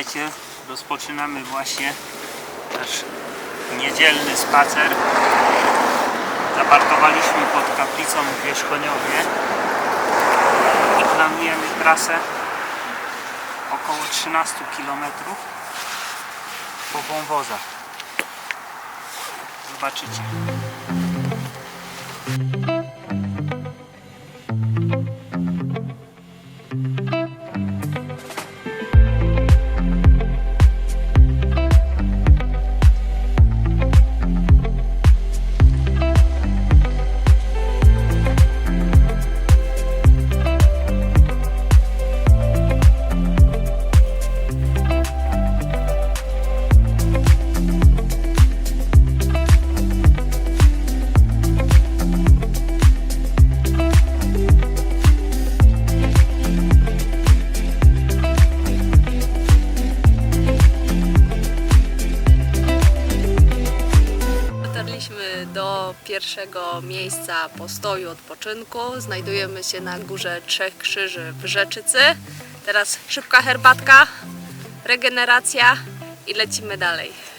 Słuchajcie, rozpoczynamy właśnie nasz niedzielny spacer. Zaparkowaliśmy pod kaplicą w Wierzchoniowie i planujemy trasę około 13 km po wąwozach. Zobaczycie. Pierwszego miejsca postoju odpoczynku. Znajdujemy się na górze Trzech Krzyży w Rzeczycy. Teraz szybka herbatka, regeneracja i lecimy dalej.